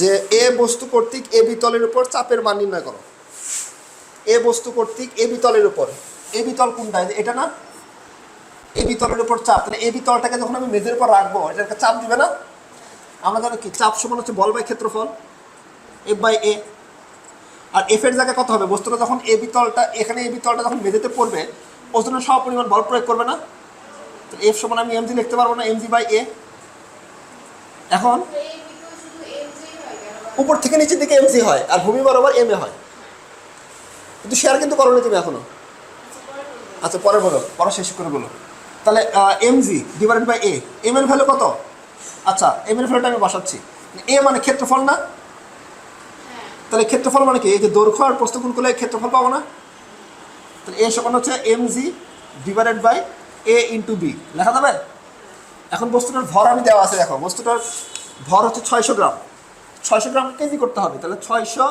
যে এ বস্তু কর্তৃক এ বিতলের উপর চাপের মান নির্ণয় করো। এ বস্তু কর্তৃক এ বিতলের উপর। এ বিতল কোনটা? এটা না? এ বিতলের উপর চাপ। তাহলে এ বিতলটাকে যখন আমি মেঝের উপর রাখব, এটাকে চাপ দিবে না? জানো কি? চাপ সমান হচ্ছে বল বাই ক্ষেত্রফল এফ বাই এ আর এফ এর জায়গায় কত হবে? বস্তুটা যখন এ বিতলটা, এখানে এ বিতলটা যখন মেঝেতে পড়বে, ওজনের সব পরিমাণ বল প্রয়োগ করবে না? তো এফ সমান আমি এমজি লিখতে পারব না এমজি বাই এ এখন উপর থেকে নিচের দিকে এমজি হয়, আর ভূমি বরাবর এম এ হয়। কিন্তু শেয়ার কিন্তু করোনি তুমি এখনও। আচ্ছা পরে বলো পরে শেষ করে বলো। তাহলে MG divided by A M এর ভ্যালু কত? আচ্ছা এম এর ভ্যালুটা আমি বসাচ্ছি। এ মানে ক্ষেত্রফল না? তাহলে ক্ষেত্রফল মানে কি? এই যে দৈর্ঘ্য আর প্রস্থ গুণ করলে ক্ষেত্রফল পাবো না? তাহলে এ সমান হচ্ছে M G divided by A into B লেখা যাবে? এখন বস্তুটার ভর আমি দেওয়া আছে, দেখো। বস্তুটার ভর হচ্ছে ছয়শো গ্রাম। ছয়শো গ্রাম কেজি করতে হবে, তাহলে ছয়শো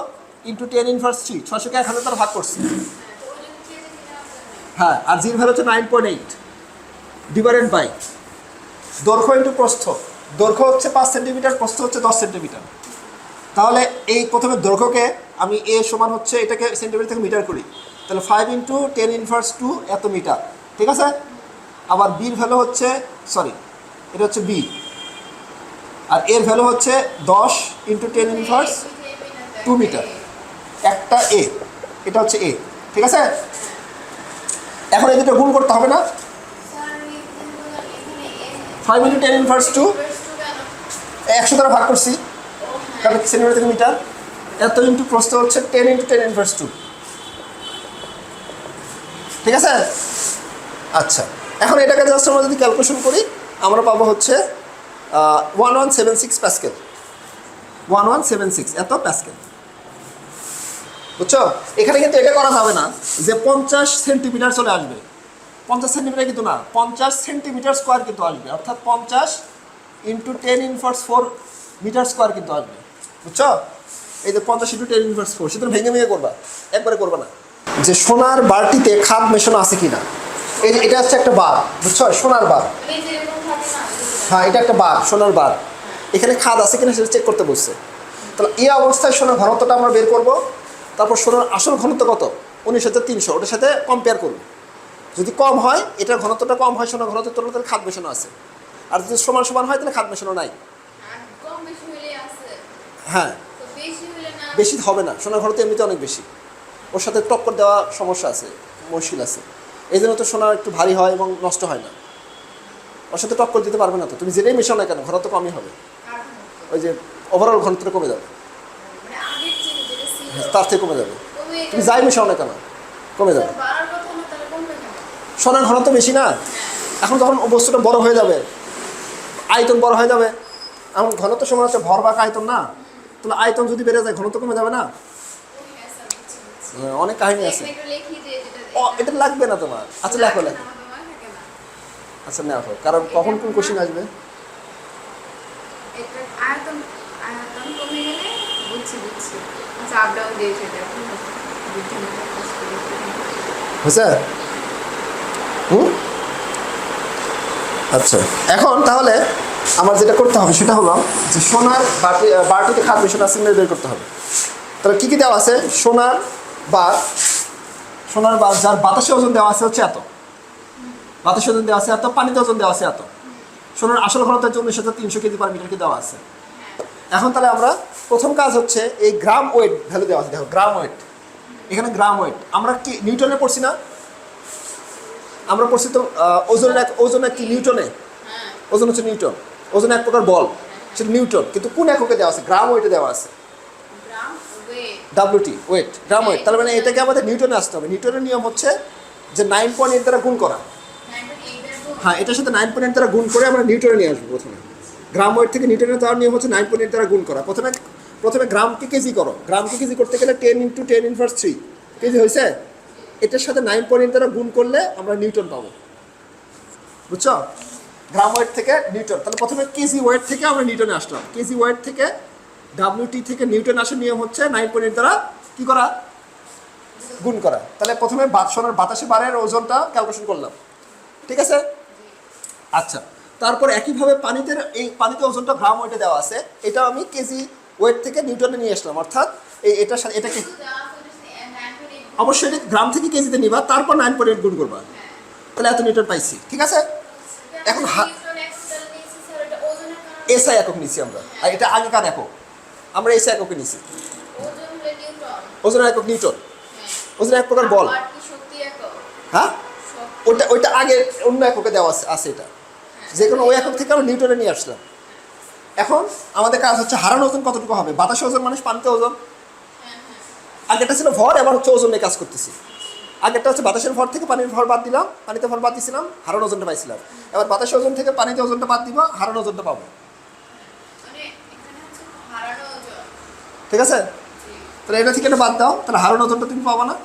ইন্টু টেন ইনভার্স থ্রি ছয়শোকে এক হাজার দ্বারা ভাগ করছি। হ্যাঁ আর জির ভ্যালু হচ্ছে nine point eight divided by দৈর্ঘ্য ইন্টু প্রস্থ। দৈর্ঘ্য হচ্ছে পাঁচ সেন্টিমিটার প্রস্থ হচ্ছে দশ সেন্টিমিটার তাহলে এই প্রথমে দৈর্ঘ্যকে আমি এ সমান হচ্ছে এটাকে সেন্টিমিটার থেকে মিটার করি। তাহলে five into ten inverse two এত মিটার ঠিক আছে? আবার বির ভ্যালু হচ্ছে সরি এটা হচ্ছে বি আর এর ভ্যালু হচ্ছে দশ into ten inverse two metre একটা এ এটা হচ্ছে এ ঠিক আছে? এখন এই দুটো গুণ করতে হবে না। Five into ten inverse two একশো দ্বারা ভাগ করছি। কারণ সেন্টিমিটার থেকে মিটার এত ইন্টু প্রস্থ হচ্ছে ten into ten inverse two ঠিক আছে? আচ্ছা। এখন এটাকে জাস্ট আমরা যদি ক্যালকুলেশন করি, আমরা পাবো হচ্ছে one one seven six pascal one one seven six এত প্যাসকেল বুঝছ? এখানে কিন্তু এটা করা যাবে না যে পঞ্চাশ সেন্টিমিটার চলে আসবে। পঞ্চাশ সেন্টিমিটার কিন্তু না, পঞ্চাশ সেন্টিমিটার স্কোয়ার কিন্তু আসবে। অর্থাৎ পঞ্চাশ into ten inverse four metre square কিন্তু আসবে। বুঝছ? এই যে পঞ্চাশ ইন্টু টেন ইনভার্স ফোর সেটা ভেঙে ভেঙে করবা। একবারে করবা না। যে সোনার বারটিতে খাদ মেশানো আছে কিনা? এটা হচ্ছে একটা বার, বুঝছ? সোনার বার। হ্যাঁ এটা একটা বার সোনার বার এখানে খাদ আছে কিনা সেটা চেক করতে বসছে তাহলে এই অবস্থায় সোনার ঘনত্বটা আমরা বের করব। তারপর সোনার আসল ঘনত্ব কত? উনিশ হাজার তিনশো। ওটার সাথে কম্পেয়ার করুন যদি কম হয় এটার ঘনত্বটা কম হয় সোনার ঘনত্বের তুলনায় তাহলে খাদ মেশানো আছে। আর যদি সমান সমান হয় তাহলে খাদ মেশানো নাই। হ্যাঁ। বেশি হবে না। সোনার ঘনত্ব এমনিতে অনেক বেশি। ওর সাথে টক্কর দেওয়া সমস্যা আছে মুশকিল আছে। এই জন্য তো সোনা একটু ভারী হয় এবং নষ্ট হয় না। ওর সাথে টক্কর দিতে পারবে না তো। তুমি যেটাই মেশাও না কেন ঘনত্ব কমই হবে। ওই যে ওভারঅল ঘনত্বটা কমে যাবে। তার থেকে কমে যাবে। তুমি যাই মিশাও না কেন কমে যাবে। সোনার ঘনত্ব বেশি না। এখন যখন বস্তুটা বড় হয়ে যাবে আয়তন বড় হয়ে যাবে এখন ঘনত্ব সমান হচ্ছে ভর ভাগ আয়তন না। তাহলে আয়তন যদি বেড়ে যায় ঘনত্ব কমে যাবে না। হ্যাঁ, অনেক কাহিনী আছে। এটা লাগবে না তোমার। আচ্ছা লেখো লেখো। আচ্ছা লেখো কারণ কখন কোন কোশ্চিন আসবে? আয়তন আয়তন কমে গেলে বুঝছি বুঝছি। আচ্ছা আপ ডাউন দিয়ে সেটা বুদ্ধিমত্তা কাজ করে হয়েছে? হুম? আচ্ছা এখন তাহলে আমার যেটা করতে হবে সেটা হলো যে সোনার বাটি বাটিতে খাদ বিষয়টা সিগন্যাল বের করতে হবে। তাহলে কী কী দেওয়া আছে? সোনার বার সোনার বার যার বাতাসে ওজন দেওয়া আছে হচ্ছে এত। বাতাসে ওজন দেওয়া আছে এত পানিতে ওজন দেওয়া আছে এত। সোনার আসল ঘনতার উনিশ হাজার তিনশো কেজি পার মিটারকে দেওয়া আছে। এখন তাহলে আমরা প্রথম কাজ হচ্ছে এই গ্রাম ওয়েট ভ্যালু দেওয়া আছে। দেখো গ্রাম ওয়েট। এখানে গ্রাম ওয়েট। আমরা কি নিউটনে পড়ছি না? আমরা পড়ছি তো ওজন এক ওজন এক কি নিউটনে? ওজন হচ্ছে নিউটন। ওজন এক প্রকার বল। সেটা নিউটন। কিন্তু কোন এককে দেওয়া আছে? গ্রাম ওয়েটে দেওয়া আছে। WT weight. Gram weight. তার মানে এটাকে আমাদের নিউটনে আসতে হবে। নিউটনের নিয়ম হচ্ছে যে নাইন পয়েন্ট এইট দ্বারা গুণ করা। হ্যাঁ এটার সাথে নাইন পয়েন্ট দ্বারা গুণ করে আমরা নিউটনে নিয়ে আসব প্রথমে। গ্রাম ওয়েট থেকে নিউটনে যাওয়ার নিয়ম হচ্ছে নাইন পয়েন্ট দ্বারা গুণ করা। প্রথমে প্রথমে গ্রামকে কেজি করো। গ্রামকে কেজি করতে গেলে ten into ten inverse three KG হয়েছে? এটার সাথে নাইন পয়েন্ট দ্বারা গুণ করলে আমরা নিউটন পাবো। বুঝছ? গ্রাম ওয়েট থেকে নিউটন তাহলে প্রথমে কেজি ওয়েট থেকে আমরা নিউটনে আসলাম। কেজি ওয়েট থেকে ডাব্লিউটি থেকে নিউটন আসার নিয়ম হচ্ছে নাইন পয়েন্ট দ্বারা কী করা? গুণ করা। তাহলে প্রথমে সোনার বাতাসে বারের ওজনটা ক্যালকুলেশন করলাম। ঠিক আছে? আচ্ছা তারপর একইভাবে পানিতে এই পানিতে ওজনটা গ্রাম ওয়েটে দেওয়া আছে। এটা আমি কেজি ওয়েট থেকে নিউটনে নিয়ে আসলাম, অর্থাৎ এই এটার সাথে এটাকে অবশ্যই গ্রাম থেকে কেজিতে নিবা, তারপর নাইন পয়েন্ট এইট গুণ করবা। তাহলে এত নিউটন পাইছি, ঠিক আছে? এখন এসআই একক নিছি আমরা। আর এটা আগেকার একক। আমরা এসআই এককে নিছি। ওজন একক নিউটন। ওজন এক প্রকার বল। হ্যাঁ? ওটা ওইটা আগে অন্য এককে দেওয়া আছে আছে এটা। যে কোনো ওই একক থেকে আমরা নিউটনে নিয়ে আসলাম। এখন আমাদের কাজ হচ্ছে হারানো ওজন কতটুকু হবে? বাতাসে ওজন মানে পানিতে ওজন? আগেরটা ছিল ভর এবার হচ্ছে ওজন নিয়ে কাজ করতেছি। আগেরটা হচ্ছে বাতাসের ভর থেকে পানির ভর বাদ দিলাম পানিতে ভর বাদ দিছিলাম হারানো ওজনটা পাইছিলাম। এবার বাতাসের ওজন থেকে পানিতে ওজনটা বাদ দিব হারানো ওজনটা পাবো। ঠিক আছে? তাহলে এটা থেকে বাদ দাও তাহলে হারানো ওজনটা তুমি পাবো না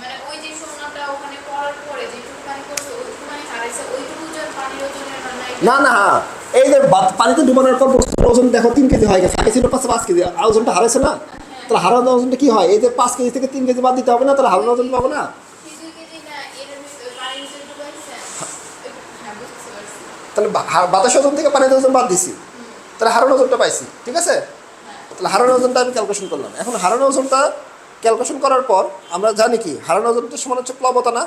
মানে ওই যে সোনাটা ওখানে পড়ার পরে যেটুকু পানি করছে ওইটুকুখানি হারাইছে ওইটুকু ওজন পানির ওজনের রান্নায় না না হ্যাঁ। এই যে পানিতে ডুবানোর পর বস্তুর ওজন দেখো, তিন কেজি হয়ে গেছে। আগে ছিল পাঁচ পাঁচ কেজি, ওজনটা হারাইছে না? তাহলে হারানো ওজনটা কি হয়? এই যে পাঁচ কেজি থেকে তিন কেজি বাদ দিতে হবে না, তাহলে হারানো ওজন পাবো না? তাহলে বাতাস ওজন থেকে পানিতে ওজন বাদ দিছি। তাহলে হারানো ওজনটা পাইছি, ঠিক আছে? তাহলে হারানো ওজনটা আমি ক্যালকুলেশন করলাম। এখন হারানো ওজনটা ক্যালকুলেশন করার পর আমরা জানি কি হারানো ওজনটা সমান হচ্ছে প্লবতা না?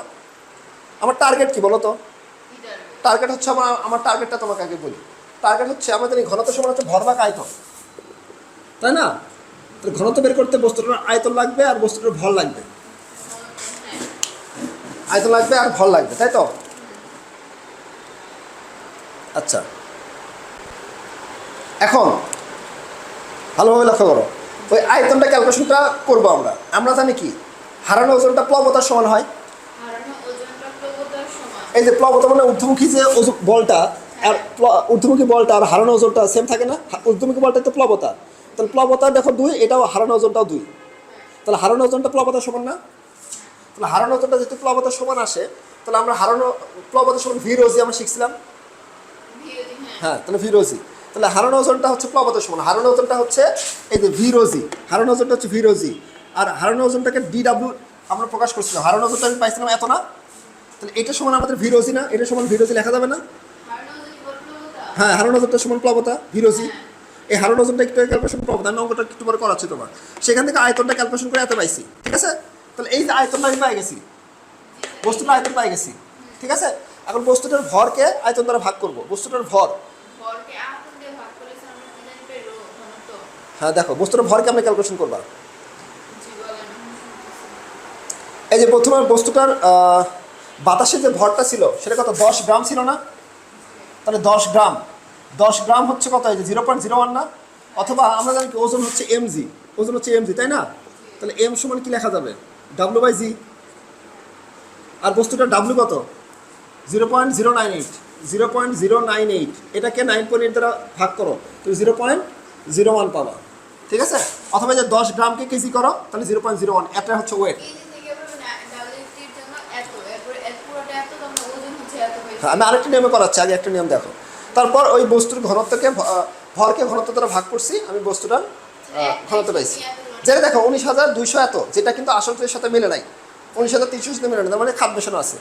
আমার টার্গেট কি বলো তো টার্গেট হচ্ছে আমার আমার টার্গেটটা তোমাকে আগে বলি। টার্গেট হচ্ছে আমাদের এই ঘনত্ব সমান হচ্ছে ভরবাক আয়তন। তাই না? ঘনত্ব বের করতে বস্তুটার আয়তন লাগবে আর বস্তুটার ভর লাগবে। আয়তন লাগবে আর ভর লাগবে, তাই তো? আচ্ছা। এখন, ভালোভাবে লক্ষ্য করো। ওই আয়তনটা ক্যালকুলেশনটা করব আমরা। আমরা জানি কি? হারানো ওজনটা প্লবতার সমান হয় হারানো ওজনটা প্রবতার সমান এই যে প্লবতা মানে ঊর্ধ্বমুখী যে বলটা, আর ঊর্ধ্বমুখী বলটা আর হারানো ওজনটা সেম থাকে না? ঊর্ধ্বমুখী বলটা তো প্লবতা। তাহলে প্লবতা দেখো দুই, এটাও হারানো ওজনটাও দুই। তাহলে হারানো ওজনটা প্লবতা সমান না? তাহলে হারানো ওজনটা যেহেতু প্লবতা সমান আসে, তাহলে আমরা হারানো, প্লবতা সমান ভি রোজি আমরা শিখছিলাম। হ্যাঁ তাহলে ভি রোজি তাহলে হারানো ওজনটা হচ্ছে প্লবতা সমান। হারানো ওজনটা হচ্ছে এই যে ভি রোজি হারানো ওজনটা হচ্ছে ভি রোজি আর হারানো ওজনটাকে ডি ডাব্লিউ আমরা প্রকাশ করছিলাম। হারানো ওজনটা আমি পাইছিলাম এত না? তাহলে এটা সমান আমাদের ভিরোজি না? এটা সমান ভিরোজি লেখা যাবে না? হ্যাঁ হারানো ওজনটা সমান প্লবতা, ভিরোজি। এই হারানো ওজনটা একটু ক্যালকুলেশন প্লবতা অঙ্কটা একটু পরে করাচ্ছি তোমার। সেখান থেকে আয়তনটা ক্যালকুলেশন করে এত পাইছি, ঠিক আছে? তাহলে এই যে আয়তনটা আমি পাই গেছি বস্তুটার আয়তন পাই গেছি, ঠিক আছে? এখন বস্তুটার ভরকে আয়তন দ্বারা ভাগ করব, বস্তুটার ভর। হ্যাঁ দেখো, বস্তুটার ভরকে আমরা ক্যালকুলেশন করবা। এই যে প্রথমে বস্তুটার বাতাসে যে ভরটা ছিল, সেটা কত? দশ গ্রাম ছিল না? তাহলে দশ গ্রাম। দশ গ্রাম হচ্ছে কত? এই যে জিরো পয়েন্ট জিরো ওয়ান না? অথবা আমরা জানি কি, ওজন হচ্ছে এমজি। ওজন হচ্ছে এমজি, তাই না? তাহলে এম সমান কি লেখা যাবে? ডাব্লু বাই জি আর বস্তুটা ডাব্লু কত? Zero point zero nine eight. Zero point zero nine eight. এটাকে নাইন পয়েন্ট এইট দ্বারা ভাগ করো তুমি জিরো পয়েন্ট জিরো ওয়ান পাবা। ঠিক আছে? অথবা যে দশ গ্রামকে কেজি করো, তাহলে জিরো পয়েন্ট জিরো ওয়ান। এটা হচ্ছে ওয়েট এই যে থেকে ডাব্লিউটির জন্য এত এরপরে এত পুরোটা এত তোমরা ওজন হচ্ছে এত হয়েছে হ্যাঁ, আমি আরেকটা নিয়মে করাচ্ছি, আগে একটা নিয়ম দেখো। তারপর ওই বস্তুর ঘনত্বকে ভরকে ঘনত্ব দ্বারা ভাগ করছি, আমি বস্তুটার ঘনত্ব পাইছি। যেটা দেখো, উনিশ হাজার দুইশো এত, যেটা কিন্তু আসলের সাথে মিলে নাই। উনিশ হাজার তিনশো সাথে মেলে নাই, তার মানে খাদ্য আছে।